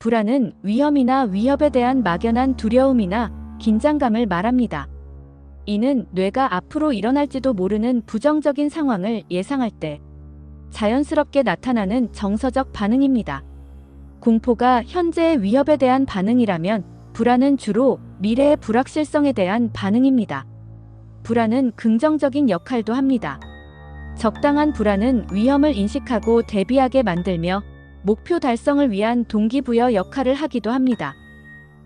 불안은 위험이나 위협에 대한 막연한 두려움이나 긴장감을 말합니다. 이는 뇌가 앞으로 일어날지도 모르는 부정적인 상황을 예상할 때 자연스럽게 나타나는 정서적 반응입니다. 공포가 현재의 위협에 대한 반응이라면 불안은 주로 미래의 불확실성에 대한 반응입니다. 불안은 긍정적인 역할도 합니다. 적당한 불안은 위험을 인식하고 대비하게 만들며 목표 달성을 위한 동기부여 역할을 하기도 합니다.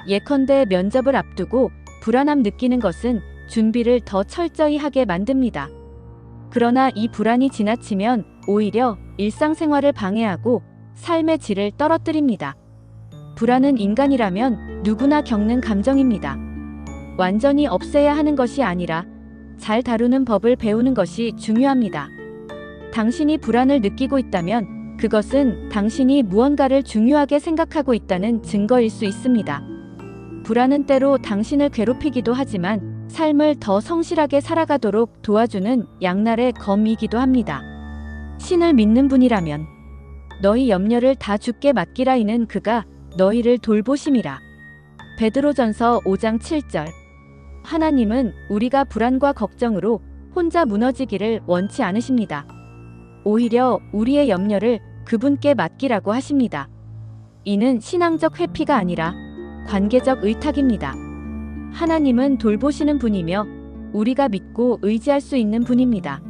예컨대 면접을 앞두고 불안함 느끼는 것은 준비를 더 철저히 하게 만듭니다. 그러나 이 불안이 지나치면 오히려 일상생활을 방해하고 삶의 질을 떨어뜨립니다. 불안은 인간이라면 누구나 겪는 감정입니다. 완전히 없애야 하는 것이 아니라 잘 다루는 법을 배우는 것이 중요합니다. 당신이 불안을 느끼고 있다면 그것은 당신이 무언가를 중요하게 생각하고 있다는 증거일 수 있습니다. 불안은 때로 당신을 괴롭히기도 하지만 삶을 더 성실하게 살아가도록 도와주는 양날의 검이기도 합니다. 신을 믿는 분이라면 너희 염려를 다 주께 맡기라 이는 그가 너희를 돌보심이라. 베드로전서 5장 7절 하나님은 우리가 불안과 걱정으로 혼자 무너지기를 원치 않으십니다. 오히려 우리의 염려를 그분께 맡기라고 하십니다. 이는 신앙적 회피가 아니라 관계적 의탁입니다. 하나님은 돌보시는 분이며 우리가 믿고 의지할 수 있는 분입니다.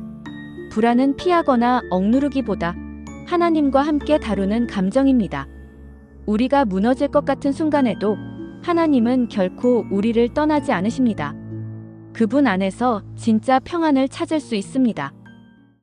불안은 피하거나 억누르기보다 하나님과 함께 다루는 감정입니다. 우리가 무너질 것 같은 순간에도 하나님은 결코 우리를 떠나지 않으십니다. 그분 안에서 진짜 평안을 찾을 수 있습니다.